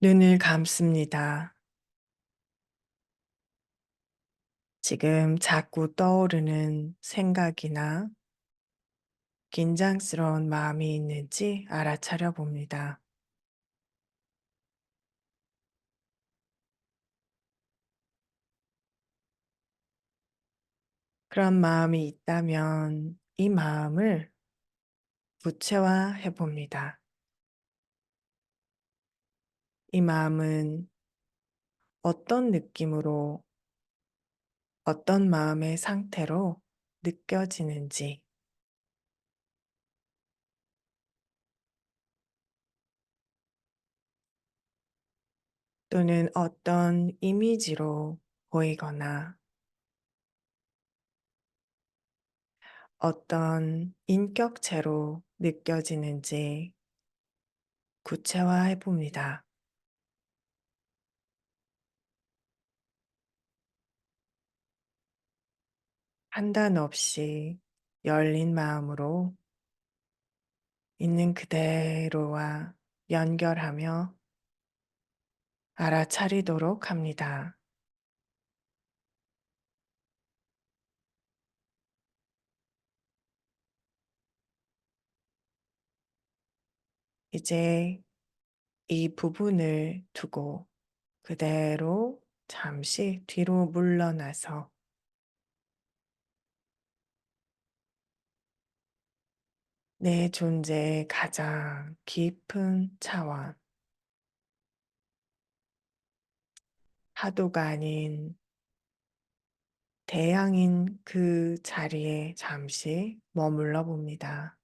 눈을 감습니다. 지금 자꾸 떠오르는 생각이나 긴장스러운 마음이 있는지 알아차려 봅니다. 그런 마음이 있다면 이 마음을 구체화해 봅니다. 이 마음은 어떤 느낌으로, 어떤 마음의 상태로 느껴지는지, 또는 어떤 이미지로 보이거나 어떤 인격체로 느껴지는지 구체화해 봅니다. 판단 없이 열린 마음으로 있는 그대로와 연결하며 알아차리도록 합니다. 이제 이 부분을 두고 그대로 잠시 뒤로 물러나서 내 존재의 가장 깊은 차원, 하도가 아닌 대양인 그 자리에 잠시 머물러 봅니다.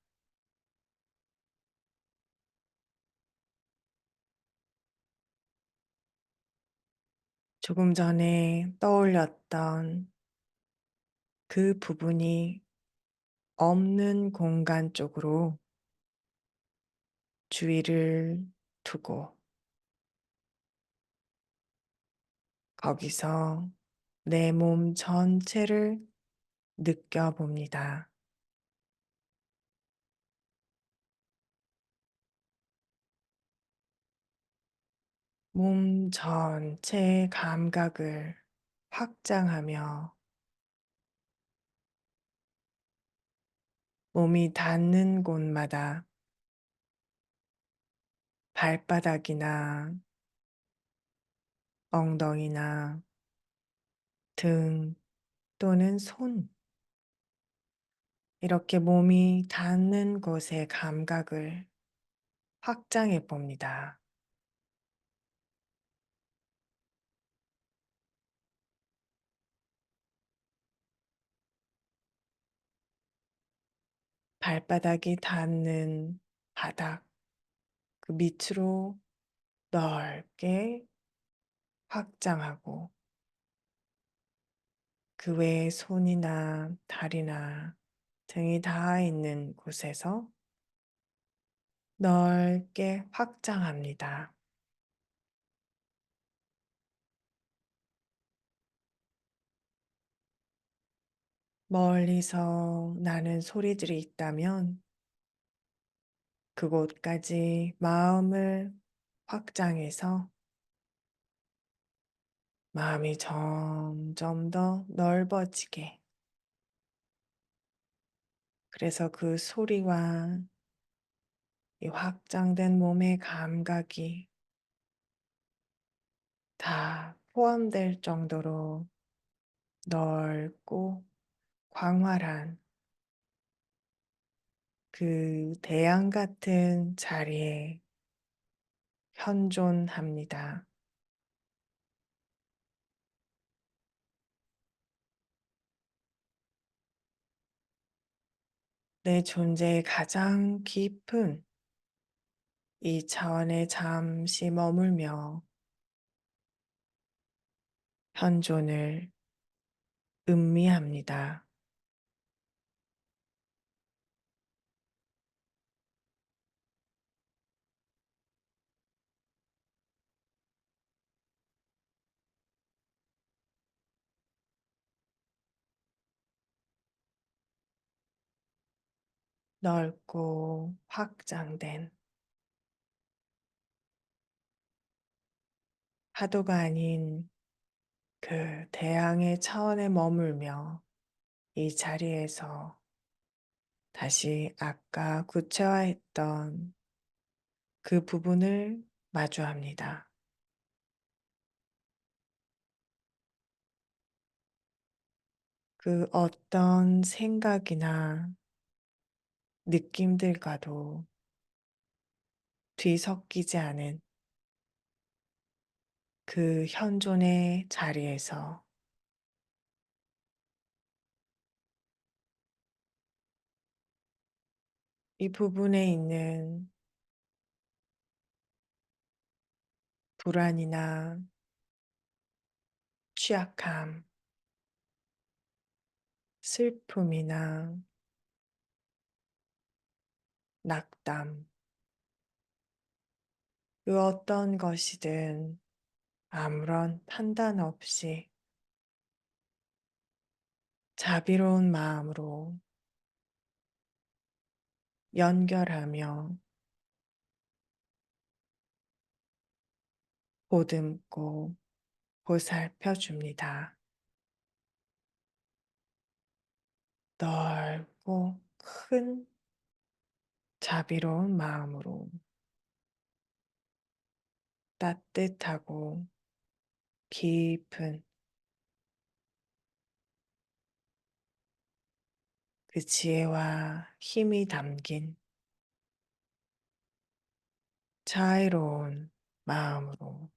조금 전에 떠올렸던 그 부분이 없는 공간 쪽으로 주의를 두고 거기서 내 몸 전체를 느껴봅니다. 몸 전체의 감각을 확장하며 몸이 닿는 곳마다 발바닥이나 엉덩이나 등 또는 손 이렇게 몸이 닿는 곳의 감각을 확장해 봅니다. 발바닥이 닿는 바닥 그 밑으로 넓게 확장하고 그 외에 손이나 다리나 등이 닿아 있는 곳에서 넓게 확장합니다. 멀리서 나는 소리들이 있다면 그곳까지 마음을 확장해서 마음이 점점 더 넓어지게. 그래서 그 소리와 이 확장된 몸의 감각이 다 포함될 정도로 넓고 광활한 그 대양 같은 자리에 현존합니다. 내 존재의 가장 깊은 이 차원에 잠시 머물며 현존을 음미합니다. 넓고 확장된 파도가 아닌 그 대양의 차원에 머물며 이 자리에서 다시 아까 구체화했던 그 부분을 마주합니다. 그 어떤 생각이나 느낌들과도 뒤섞이지 않은 그 현존의 자리에서 이 부분에 있는 불안이나 취약함, 슬픔이나 낙담, 그 어떤 것이든 아무런 판단 없이 자비로운 마음으로 연결하며 보듬고 보살펴 줍니다. 넓고 큰 자비로운 마음으로 따뜻하고 깊은 그 지혜와 힘이 담긴 자애로운 마음으로